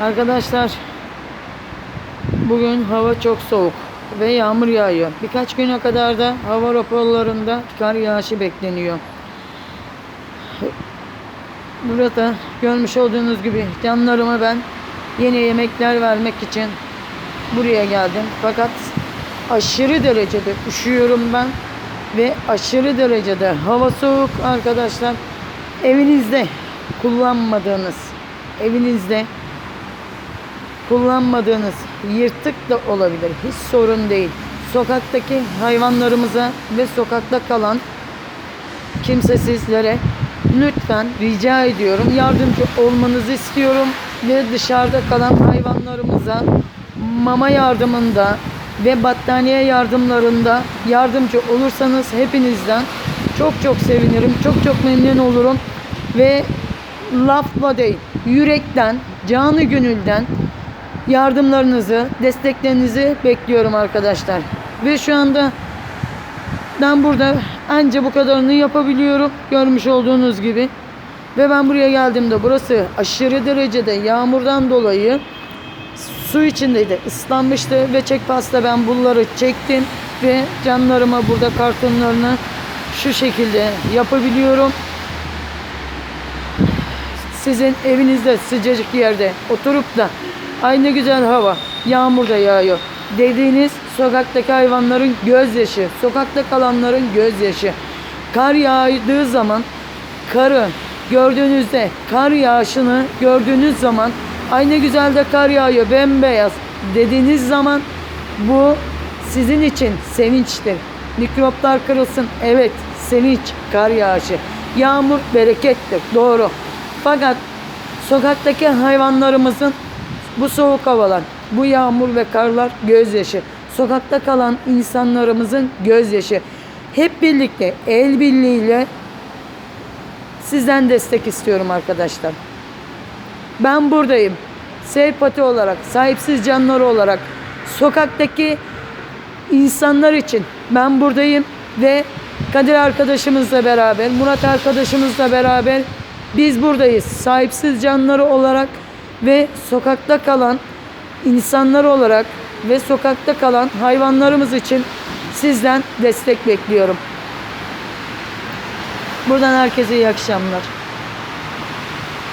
Arkadaşlar bugün hava çok soğuk ve yağmur yağıyor. Birkaç güne kadar da hava raporlarında kar yağışı bekleniyor. Burada görmüş olduğunuz gibi canlarıma ben yeni yemekler vermek için buraya geldim. Fakat aşırı derecede üşüyorum ben ve aşırı derecede hava soğuk arkadaşlar. Evinizde kullanmadığınız evinizde kullanmadığınız yırtık da olabilir. Hiç sorun değil. Sokaktaki hayvanlarımıza ve sokakta kalan kimsesizlere lütfen rica ediyorum yardımcı olmanızı istiyorum ve dışarıda kalan hayvanlarımıza mama yardımında ve battaniye yardımlarında yardımcı olursanız hepinizden çok çok sevinirim. Çok çok memnun olurum ve lafla değil yürekten canı gönülden yardımlarınızı desteklerinizi bekliyorum arkadaşlar ve şu anda ben burada anca bu kadarını yapabiliyorum. Görmüş olduğunuz gibi. Ve ben buraya geldiğimde burası aşırı derecede yağmurdan dolayı su içindeydi. ıslanmıştı ve çek pasta ben bunları çektim ve canlarıma burada kartonlarını şu şekilde yapabiliyorum. Sizin evinizde sıcacık yerde oturup da aynı güzel hava yağmur da yağıyor dediğiniz sokaktaki hayvanların gözyaşı, sokakta kalanların gözyaşı. Kar yağdığı zaman karı gördüğünüzde kar yağışını gördüğünüz zaman aynı güzel de kar yağıyor bembeyaz dediğiniz zaman bu sizin için sevinçtir. Mikroplar kırılsın. Evet sevinç kar yağışı. Yağmur berekettir. Doğru. Fakat sokaktaki hayvanlarımızın bu soğuk havalar, bu yağmur ve karlar gözyaşı. Sokakta kalan insanlarımızın gözyaşı. Hep birlikte el birliğiyle sizden destek istiyorum arkadaşlar. Ben buradayım. Seypati olarak, sahipsiz canları olarak sokaktaki insanlar için ben buradayım ve Kadir arkadaşımızla beraber, Murat arkadaşımızla beraber biz buradayız. Sahipsiz canları olarak ve sokakta kalan insanlar olarak ve sokakta kalan hayvanlarımız için sizden destek bekliyorum. Buradan herkese iyi akşamlar.